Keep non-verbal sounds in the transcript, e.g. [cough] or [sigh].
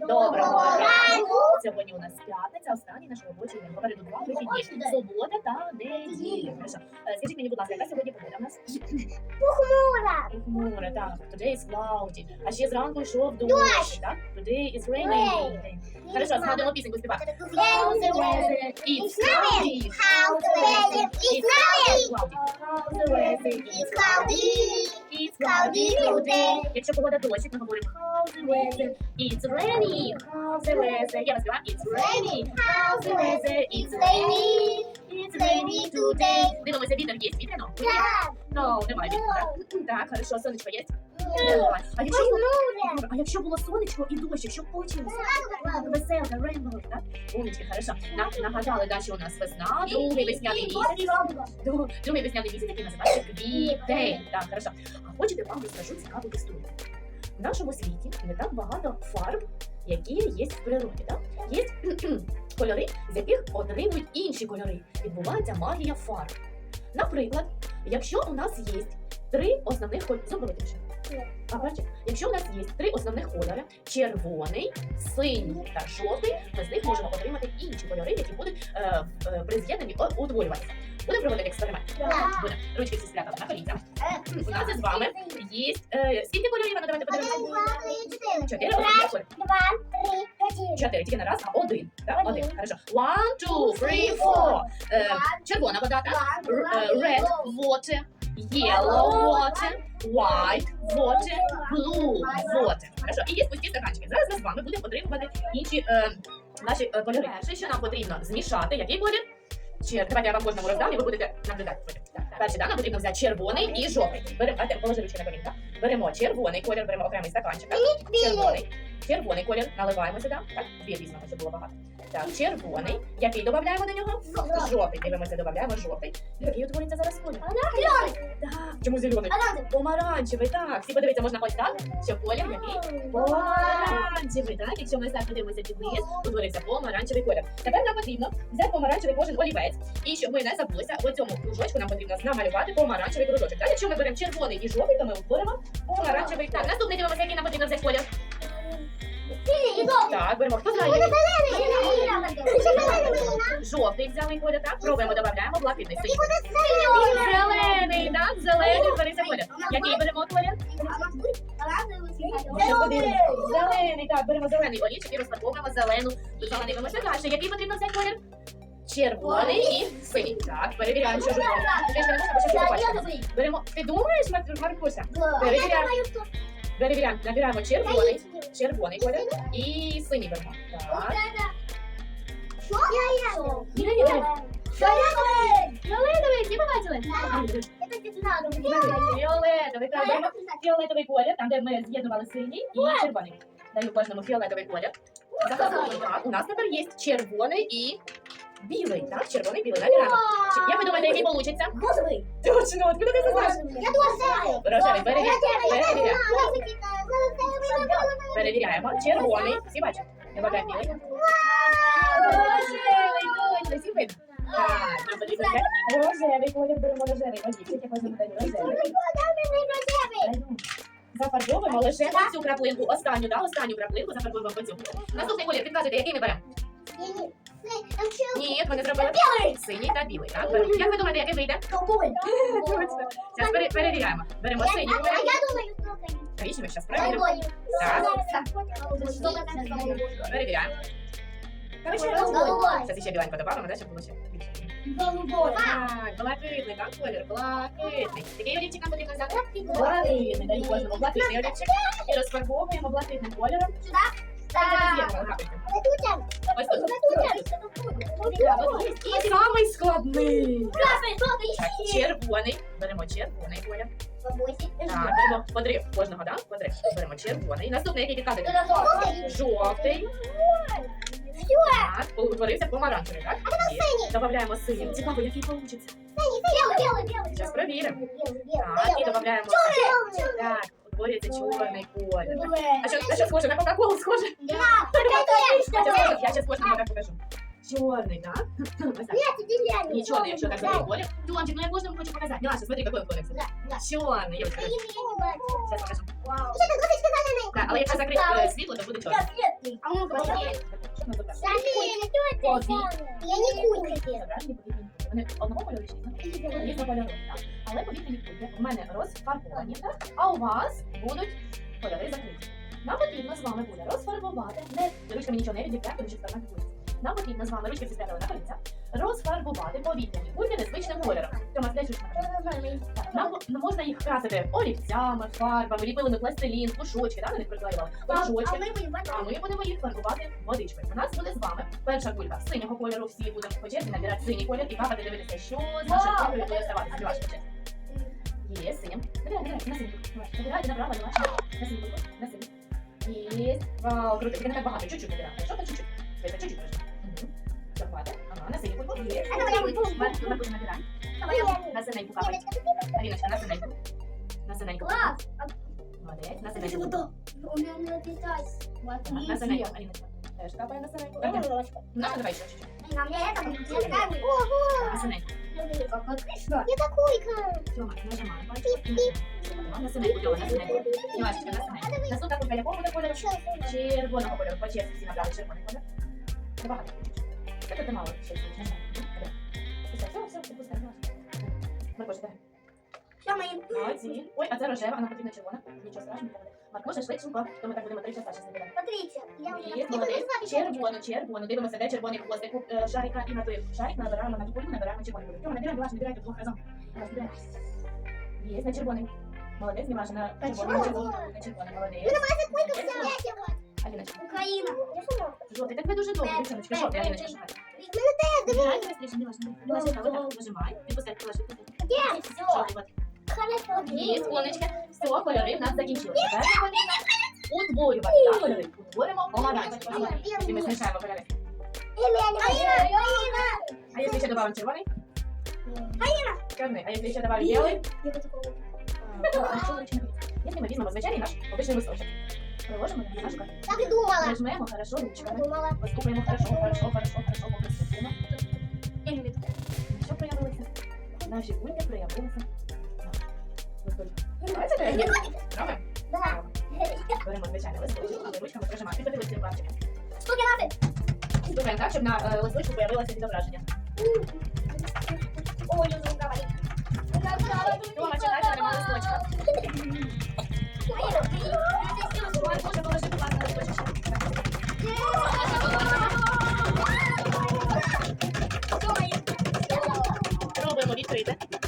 Доброго ранку! Сьогодні у нас п'ятниця, останній наш робочий день. Попереду два вихідні. Субота та неділя. Хорошо. Е, Скажіть мені, будь ласка, яка сьогодні погода у нас? Похмура. Хмуре, так. Today is cloudy. А ще зранку йшов дощ, так? Today is raining. Хорошо, згадуємо пісеньку співати. How the weather It's cloudy. How the weather snowing. Cloudy. How the weather It's cloudy. It's Cloudy today. Якщо погода дощить, ми говоримо how the weather It's rainy. How the weather. Я It's rainy. How the weather is rainy. It's rainy today. Дивимося, вітер є вітряно? Да. Ну, немає вітру, так? Так, хорошо, сонечко є? А якщо було, а якщо було сонечко і дощ, що б получилося? Веселка, рейнбоу, так? Умнички, хорошо. Нам нагадали, да, що у нас весна, другий весняний місяць. Друг- Другий весняний місяць, який називається квітень. Так, хорошо. А хочете вам розкажу цікаву історію. В нашому світі не так багато фарб, які є в природі. Так? Є [clears throat] кольори, з яких отримують інші кольори. Відбувається магія фарб. Наприклад, якщо у нас є три основних кольори, А бачите, якщо у нас є три основних кольори: червоний, синій та жовтий, ми з них можемо отримати інші кольори, які будуть е, е, при з'єднанні утворюватися. Будемо проводити експеримент. Буде. Ручки всі спрятали на колінцях. У нас із вами є е, скільки кольорів? Ну, давайте подивимося. Два, три, чотири. Кольори. Два, три, чотири. Чотири, тільки на раз, а один. Так, один. Один. Хорошо. One, two, three, four. Е, червона вода, так? Р- е, Red water, yellow water, white water, blue water. Хорошо. І є пусті стаканчики. Зараз ми з вами будемо отримувати інші е, наші е, кольори. Перше, що нам потрібно змішати, який колір? Чер... Давайте я вам кожному роздам, і ви будете наблюдати. Так, Перший, да, нам потрібно взяти червоний і жовтий. Беремо, а, положи ручки на колінка. Беремо червоний колір, беремо окремий стаканчик. так? Червоний. Червоний колір наливаємо сюди. Так, дві візьмемо, щоб було багато. Так, червоний. Який додаємо на нього? Жовтий. Дивимося, додаємо жовтий. Який утвориться зараз колір? Зелений. Так. Чому зелений? Помаранчевий, так. Всі подивіться, можна ось так, що колір який? Помаранчевий, так? Якщо ми так подивимося під низ, утворився помаранчевий колір. Тепер нам потрібно взяти помаранчевий кожен олівець. І щоб ми не забулися, в цьому кружочку нам потрібно намалювати помаранчевий кружочок. Так? Якщо ми беремо червоний і жовтий, то ми утворимо помаранчевий. Так, наступний дивимося, який нам потрібно взяти колір. Так, беремо. Хто знає? Жовтий взяли колір, так? Пробуємо, додаємо блакитний. Зелений, так? Зелений утворився колір. Який беремо колір? Зелений, так, беремо зелений олівчик і розфарбовуємо зелену. Знову дивимося далі. Який потрібно взяти колір? Червоний і синій. Так, перевіряємо, що жовтий. Ти ж не можеш, побачити. Беремо. Ти думаєш, Маркуся? Перевіряємо. Перевіряємо. Набираємо червоний, червоний колір і синій беремо. Так. Фіолетовий, всі побачили? Фіолетовий, так, беремо фіолетовий колір, там, де ми з'єднували синій і червоний. Даю кожному фіолетовий колір. Заказуємо. Так, у нас тепер є червоний і білий. Так, червоний, білий. Набираємо. Чи- Як ви думаєте, який получиться? Точно, откуда ти це знаєш? Рожевий, перевір- перевіряємо. Перевіряємо. Червоний. Всі бачать? Добавляємо білий. Рожевий, всі видно. Лише оцю краплинку. Останню, да, останню краплинку зафарбовуємо оцю. Наступний колір, підказуйте, який ми беремо? Ні, не зробили. Синій та білий, так? Беремо. Як ви думаєте, який вийде? [laughs] Зараз пере- перевіряємо. Беремо синій колір. Навіщо ми зараз перевіримо? Перевіряємо. Зараз ще біленько додамо, да, щоб було ще більше. Так, блакитний, так, колір, блакитний. Який олівчик нам потрібно взяти? Блакитний, даю кожному блакитний олівчик. І розфарбовуємо блакитним кольором. Ми з'єднували. Ось І самий складний. Так, червоний. Беремо червоний колір. Так, беремо по три кожного, так? По три. Беремо червоний. Наступний, який підказуєте? Жовтий. Так, утворився помаранчевий, так? Є. Додаємо синій. Цікаво, який получиться. Зараз перевіримо. Так, і додаємо. Так, утворюється чорний колір. А що, а що схоже? На Кока-Колу схоже? [laughs] Я зараз кожному так покажу. Чорний, так? Ось так. І чорний, якщо так зробити колір. Томчик, ну я кожному хочу показати. Мілаша, смотри, какой он колір. Чорний, я ось покажу. Зараз покажу. Так, але якщо закрити е, світло, то буде чорний. А ну, Ось. Щоб не забрати. Салют, Я не кулька. Одного кольору? Різнокольорові, так. Але повітряні кульки у мене розфарбовані, так? а у вас будуть кольори закриті. Нам потрібно з вами буде розфарбувати, не ручками нічого не відліпляти, тому що експеримент кульці. Нам потрібно з вами ручки всі спрятали на коліця, розфарбувати повітряні кульки незвичним кольором. Тьома, дай. Так, Нам не можна їх красити олівцями, фарбами, ліпили ми пластилін, пушочки, да, на них приклеювали, кружочки. А ми будемо їх фарбувати водичкою. У нас буде з вами перша кулька синього кольору. Всі будемо по черзі набирати синій колір і капати дивитися, що з наших кольорів буде вставати. Співаш по. Є синім. Набирай, набирай, на синій. Набирай, набрала, давай. На синій на синій. Є. Вау, круто. Тільки не так багато, чуть-чуть набирай. Що то чуть-чуть? Чуть-чуть Ага, на синій кульку. Є. А давай я набирай. На синеньку капай. Аліночка, на синеньку. На синеньку. Класс. Молодець, на синеньку. У меня не летать. На синеньку, Аліночка. Теж капає на синеньку. Давай ще чуть-чуть. На мне это будет. Ого! На синеньку. Как отлично. Я такой-ка. Тьома, нажимаємо. На синеньку, Тьома, на синеньку. Івашечка, на синеньку. Наступна кулька якого буде кольору? Червоного кольору. По черзі всі набрали червоний колір. Забагато чуть-чуть. Мало ще. Не Все, мои. Молодці. Ой, а це рожева, а нам потрібна червона. Нічого страшного. Маркоша, швидшенько. То ми так будемо три часа зараз набирати. Смотрите. Я уже Є, молодець. Червоно, червоно. Дивимося, де червоний хвостик е, шарика і на той шарик набираємо на ту кульку, набираємо червоний. Тьома, набираємо, Мілаш, набирайте двох разом. Раз, набираємо. Є, на червоний. Молодець, Мілаша, на червоний, на червоний. на червоний, молодець. Аліночка, Украина. Жовтий, так ви дуже добре, дівчиночка, жовтий, Аліночка, шукай. Ну, Набирай, быстріше, Мілаша, Мілаша, отак, нажимай, відпускай, Мілаша, відпускай. Где? Жовтий, от. Хорошо. Є, сонечка. Все, кольори в нас закінчилися. Тепер нам потрібно утворювати, так, кольори. Утворимо помаранчевий. І ми змішаємо кольори. Алина. А если еще добавим червоный? Черный. А если еще добавим белый? А, да, нічого речі не буде. Если ми візьмемо звичайний наш обичний листочок, приложимо на наш картон. Так и думала. Нажмемо хорошо ручками. Думала. Постукаємо хорошо, хорошо, хорошо, хорошо, поприсутимо. Що проявилося? Наші кульки проявилися. Давайте перевіримо. Робимо? Да. Беремо звичайний листочок, але ручками прижимаємо. Підготуйте ці пальчики. Сколько надо? Стукаємо так, щоб на е, листочку появилося відображення. Ой, не говори. Тома, читайте, беремо листочка. Ой, Боже, положи, будь ласка, 对的。